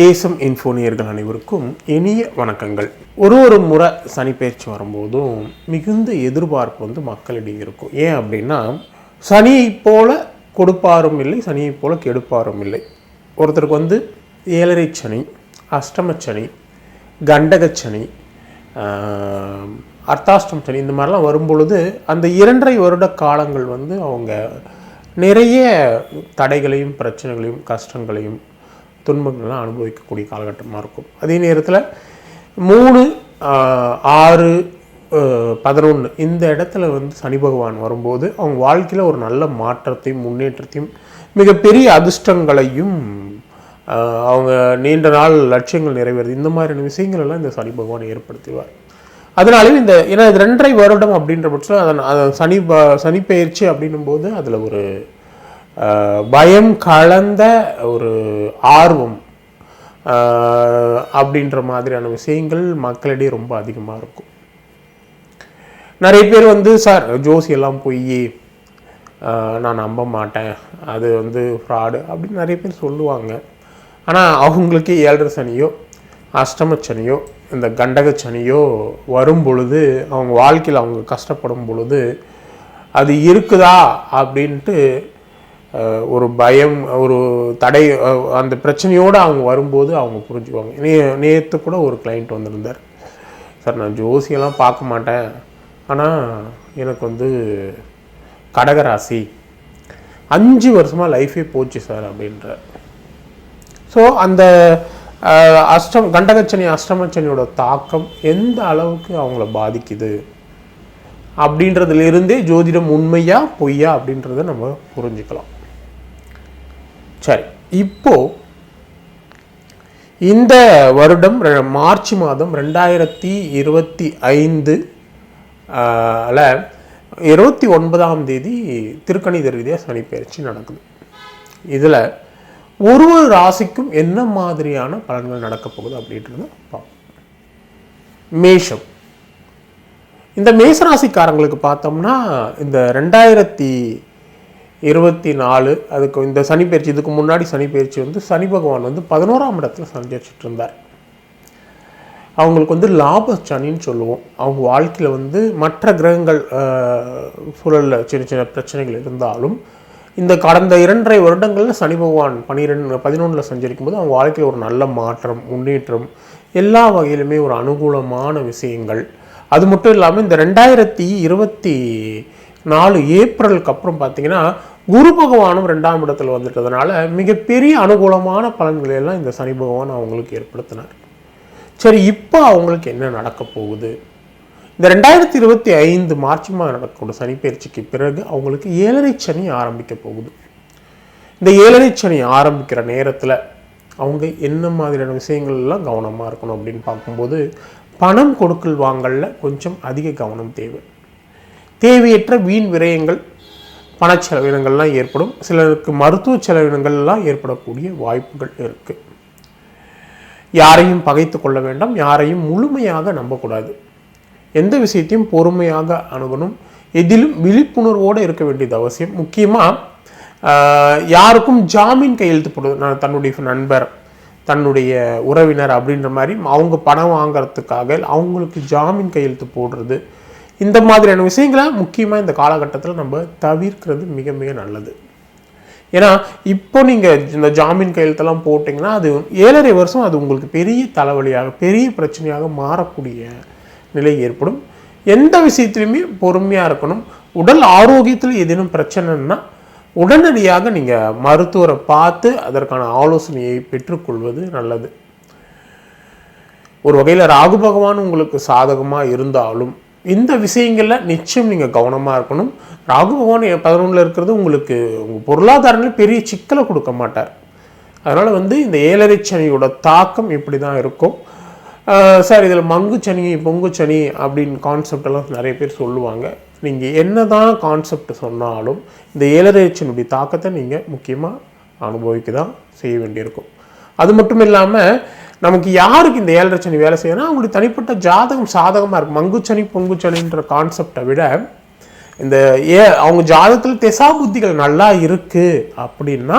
ஏசம் இன்ஃபோனியர்கள் அனைவருக்கும் இனிய வணக்கங்கள். ஒரு ஒரு முறை சனி பயிற்சி வரும்போதும் மிகுந்த எதிர்பார்ப்பு வந்து மக்களிடையே இருக்கும். ஏன் அப்படின்னா சனியை போல கொடுப்பாரும் இல்லை சனியை போல கெடுப்பாரும் இல்லை. ஒருத்தருக்கு வந்து ஏழரை சனி அஷ்டமச்சனி கண்டகச்சனி அர்த்தாஷ்டம் சனி இந்த மாதிரிலாம் வரும்பொழுது அந்த இரண்டரை வருட காலங்கள் வந்து அவங்க நிறைய தடைகளையும் பிரச்சனைகளையும் கஷ்டங்களையும் துன்பங்கள்லாம் அனுபவிக்கக்கூடிய காலகட்டமாக இருக்கும். அதே நேரத்தில் மூணு ஆறு பதினொன்று இந்த இடத்துல வந்து சனி பகவான் வரும்போது அவங்க வாழ்க்கையில் ஒரு நல்ல மாற்றத்தையும் முன்னேற்றத்தையும் மிகப்பெரிய அதிர்ஷ்டங்களையும் அவங்க நீண்ட நாள் லட்சியங்கள் நிறைவேறுது. இந்த மாதிரியான விஷயங்கள் எல்லாம் இந்த சனி பகவான் ஏற்படுத்துவார். அதனாலும் இந்த ஏன்னா இது ரெண்டரை வருடம் அப்படின்ற பட்சத்தில் அதன் அதை சனி ப- சனி பயிற்சி அப்படின்னும் போது அதில் ஒரு பயம் கலந்த ஒரு ஆர்வம் அப்படின்ற மாதிரியான விஷயங்கள் மக்களிடையே ரொம்ப அதிகமாக இருக்கும். நிறைய பேர் வந்து சார் ஜோசியெல்லாம் போய் நான் நம்ப மாட்டேன். அது வந்து ஃப்ராடு அப்படின்னு நிறைய பேர் சொல்லுவாங்க. ஆனால் அவங்களுக்கு ஏழரை சனியோ அஷ்டம சனியோ இந்த கண்டக சனியோ வரும் பொழுது அவங்க வாழ்க்கையில் அவங்க கஷ்டப்படும் பொழுது அது இருக்குதா? அப்படின்ட்டு ஒரு பயம் ஒரு தடை அந்த பிரச்சனையோடு அவங்க வரும்போது அவங்க புரிஞ்சுக்குவாங்க. நே நேற்று கூட ஒரு கிளைண்ட் வந்திருந்தார். சார் நான் ஜோசியெல்லாம் பார்க்க மாட்டேன். ஆனால் எனக்கு வந்து கடகராசி அஞ்சு வருஷமாக லைஃபே போச்சு சார் அப்படின்ற ஸோ அந்த அஷ்டம் கண்டகச்சனி அஷ்டமச்சனியோட தாக்கம் எந்த அளவுக்கு அவங்கள பாதிக்குது? அப்படின்றதுல இருந்தே ஜோதிடம் உண்மையா பொய்யா அப்படின்றத நம்ம புரிஞ்சுக்கலாம். சரி இப்போ இந்த வருடம் ரெ- மார்ச் மாதம் ரெண்டாயிரத்தி இருபத்தி ஐந்து ல இருபத்தி ஒன்பதாம் தேதி திருக்கணித ரீதியாக சனி பயிற்சி நடக்குது. இதில் ஒரு ஒரு ராசிக்கும் என்ன மாதிரியான பலன்கள் நடக்கப் போகுது அப்படின்றத பார்ப்போம் மேஷம். இந்த மேசராசிக்காரங்களுக்கு பார்த்தோம்னா இந்த ரெண்டாயிரத்தி இருபத்தி நாலு அதுக்கு இந்த சனிப்பயிற்சி இதுக்கு முன்னாடி சனிப்பயிற்சி வந்து சனி பகவான் வந்து பதினோராம் இடத்துல சஞ்சரிச்சிட்டு இருந்தார். அவங்களுக்கு வந்து லாப சனின்னு சொல்லுவோம். அவங்க வாழ்க்கையில் வந்து மற்ற கிரகங்கள் சூழலில் சின்ன சின்ன பிரச்சனைகள் இருந்தாலும் இந்த கடந்த இரண்டரை வருடங்களில் சனி பகவான் பன்னிரெண்டு பதினொன்றில் சஞ்சரிக்கும் போது அவங்க வாழ்க்கையில் ஒரு நல்ல மாற்றம் முன்னேற்றம் எல்லா வகையிலுமே ஒரு அனுகூலமான விஷயங்கள். அது மட்டும் இல்லாமல் இந்த ரெண்டாயிரத்தி இருபத்தி நாலு ஏப்ரலுக்கு அப்புறம் பார்த்தீங்கன்னா குரு பகவானும் ரெண்டாம் இடத்துல வந்துட்டதுனால மிகப்பெரிய அனுகூலமான பலன்களை எல்லாம் இந்த சனி பகவான் அவங்களுக்கு ஏற்படுத்தினார். சரி இப்போ அவங்களுக்கு என்ன நடக்க போகுது? இந்த ரெண்டாயிரத்தி இருபத்தி ஐந்து மார்ச் மாதம் நடக்கக்கூடிய சனி பயிற்சிக்கு பிறகு அவங்களுக்கு ஏழரை சனி ஆரம்பிக்க போகுது. இந்த ஏழரை சனி ஆரம்பிக்கிற நேரத்தில் அவங்க என்ன மாதிரியான விஷயங்கள் எல்லாம் கவனமாக இருக்கணும் அப்படின்னு பார்க்கும்போது பணம் கொடுக்கல் வாங்கல்ல கொஞ்சம் அதிக கவனம் தேவை. தேவையற்ற வீண் விரயங்கள் பண செலவினங்கள்லாம் ஏற்படும். சிலருக்கு மருத்துவ செலவினங்கள்லாம் ஏற்படக்கூடிய வாய்ப்புகள் இருக்குது யாரையும் பகைத்து கொள்ள வேண்டாம். யாரையும் முழுமையாக நம்பக்கூடாது. எந்த விஷயத்தையும் பொறுமையாக அணுகணும். எதிலும் விழிப்புணர்வோடு இருக்க வேண்டியது அவசியம். முக்கியமாக யாருக்கும் ஜாமீன் கையெழுத்து போடுறது நான் தன்னுடைய நண்பர் தன்னுடைய உறவினர் அப்படின்ற மாதிரி அவங்க பணம் வாங்குறதுக்காக அவங்களுக்கு ஜாமீன் கையெழுத்து போடுறது இந்த மாதிரியான விஷயங்களை முக்கியமாக இந்த காலகட்டத்தில் நம்ம தவிர்க்கிறது மிக மிக நல்லது. ஏன்னா இப்போ நீங்கள் இந்த ஜாமீன் கையெழுத்தெல்லாம் போட்டிங்கன்னா அது ஏழரை வருஷம் அது உங்களுக்கு பெரிய தலைவலியாக பெரிய பிரச்சனையாக மாறக்கூடிய நிலை ஏற்படும். எந்த விஷயத்துலையுமே பொறுமையாக இருக்கணும். உடல் ஆரோக்கியத்தில் ஏதேனும் பிரச்சனைன்னா உடனடியாக நீங்கள் மருத்துவரை பார்த்து அதற்கான ஆலோசனையை பெற்றுக்கொள்வது நல்லது. ஒரு வகையில் ராகு பகவான் உங்களுக்கு சாதகமாக இருந்தாலும் இந்த விஷயங்களில் நிச்சயம் நீங்கள் கவனமாக இருக்கணும். ராகு பகவான் பதினொன்றில் இருக்கிறது உங்களுக்கு உங்கள் பொருளாதாரங்களில் பெரிய சிக்கலை கொடுக்க மாட்டார். அதனால் வந்து இந்த ஏழரை சனியோட தாக்கம் இப்படி தான் இருக்கும் சார் இதில் மங்கு சனி பொங்கு சனி அப்படின்னு கான்செப்ட் எல்லாம் நிறைய பேர் சொல்லுவாங்க. நீங்கள் என்ன தான் கான்செப்ட் சொன்னாலும் இந்த ஏழரை சனியுடைய தாக்கத்தை நீங்கள் முக்கியமாக அனுபவிக்க தான் செய்ய வேண்டியிருக்கும். அது மட்டும் இல்லாமல் நமக்கு யாருக்கு இந்த ஏழரை சனி வேலை செய்யணும் அவங்களுக்கு தனிப்பட்ட ஜாதகம் சாதகமாக இருக்கும். மங்குச்சனி பொங்குச்சனின்ற கான்செப்டை விட இந்த ஏ அவங்க ஜாதகத்தில் திசா புத்திகள் நல்லா இருக்குது அப்படின்னா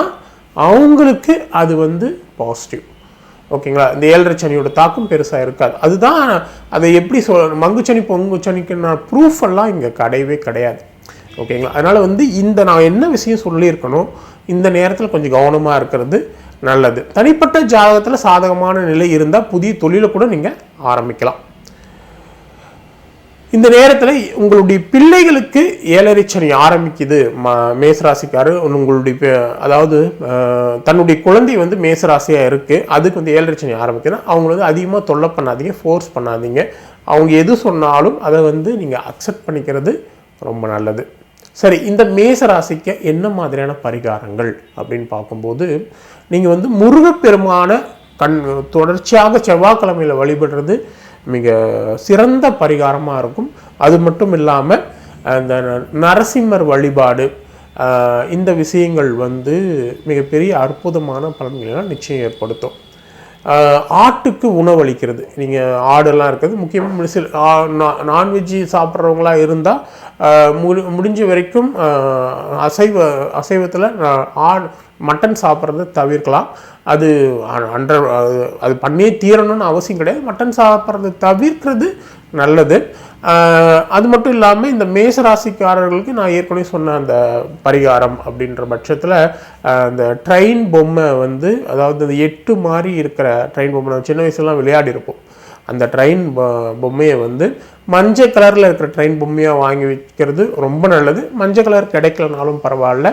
அவங்களுக்கு அது வந்து பாசிட்டிவ் ஓகேங்களா? இந்த ஏழரை சனியோட தாக்கம் பெருசாக இருக்காது. அதுதான் அதை எப்படி சொல் மங்குச்சனி பொங்குச்சனிக்குன்னா ப்ரூஃப் எல்லாம் இங்கே கிடையவே கிடையாது. ஓகேங்களா? அதனால் வந்து இந்த நான் என்ன விஷயம் சொல்லியிருக்கணும் இந்த நேரத்தில் கொஞ்சம் கவனமாக இருக்கிறது. நல்லது. தனிப்பட்ட ஜாதகத்தில் சாதகமான நிலை இருந்தால் புதிய தொழிலை கூட நீங்கள் ஆரம்பிக்கலாம். இந்த நேரத்தில் உங்களுடைய பிள்ளைகளுக்கு ஏழரை சனி ஆரம்பிக்குது. ம மேசராசிக்காரு உங்களுடைய அதாவது தன்னுடைய குழந்தை வந்து மேசராசியாக இருக்குது அதுக்கு வந்து ஏழரை சனி ஆரம்பிக்குதுன்னா அவங்க வந்து அதிகமாக தொல்லை பண்ணாதீங்க ஃபோர்ஸ் பண்ணாதீங்க. அவங்க எது சொன்னாலும் அதை வந்து நீங்கள் அக்செப்ட் பண்ணிக்கிறது ரொம்ப நல்லது. சரி இந்த மேச ராசிக்கு என்ன மாதிரியான பரிகாரங்கள் அப்படின்னு பார்க்கும்போது நீங்கள் வந்து முருகப்பெருமான கண் தொடர்ச்சியாக செவ்வாய்க்கிழமையில் வழிபடுறது மிக சிறந்த பரிகாரமாக இருக்கும். அது மட்டும் இல்லாமல் அந்த நரசிம்மர் வழிபாடு இந்த விஷயங்கள் வந்து மிகப்பெரிய அற்புதமான பலன்களெல்லாம் நிச்சயம் ஏற்படுத்தும். ஆட்டுக்கு உணவளிக்கிறது நீங்கள் ஆடெல்லாம் இருக்கிறது. முக்கியமாக சில நான்வெஜ்ஜு சாப்பிட்றவங்களா இருந்தால் முடி முடிஞ்ச வரைக்கும் அசைவ அசைவத்தில் ஆடு மட்டன் சாப்பிட்றத தவிர்க்கலாம். அது அண்டர் அது பண்ணியே தீரணும்னு அவசியம் கிடையாது. மட்டன் சாப்பிட்றத தவிர்க்கிறது நல்லது. அது மட்டும் இல்லாமல் இந்த மேச ராசிக்காரர்களுக்கு நான் ஏற்கனவே சொன்ன அந்த பரிகாரம் அப்படின்ற பட்சத்தில் அந்த ட்ரெயின் பொம்மை வந்து அதாவது அந்த எட்டு மாதிரி இருக்கிற ட்ரெயின் பொம்மை நான் சின்ன வயசுலாம் விளையாடி இருப்போம். அந்த ட்ரெயின் பொம்மையை வந்து மஞ்சள் கலரில் இருக்கிற ட்ரெயின் பொம்மையாக வாங்கி வைக்கிறது ரொம்ப நல்லது. மஞ்சள் கலர் கிடைக்கலனாலும் பரவாயில்ல.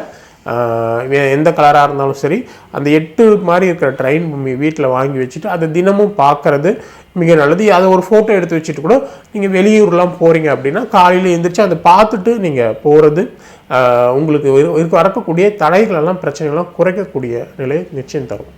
எந்த கலராக இருந்தாலும் சரி அந்த எட்டு மாதிரி இருக்கிற ட்ரெயின் பொம்மையை வீட்டில் வாங்கி வச்சுட்டு அதை தினமும் பார்க்கறது மிக நல்லது. அதை ஒரு ஃபோட்டோ எடுத்து வச்சுட்டு கூட நீங்கள் வெளியூர்லாம் போகிறீங்க அப்படின்னா காலையில் எழுந்திரிச்சு அதை பார்த்துட்டு நீங்கள் போகிறது உங்களுக்கு வரக்கூடிய தடைகளெல்லாம் பிரச்சனைகள்லாம் குறைக்கக்கூடிய நிலையை நிச்சயம் தரும்.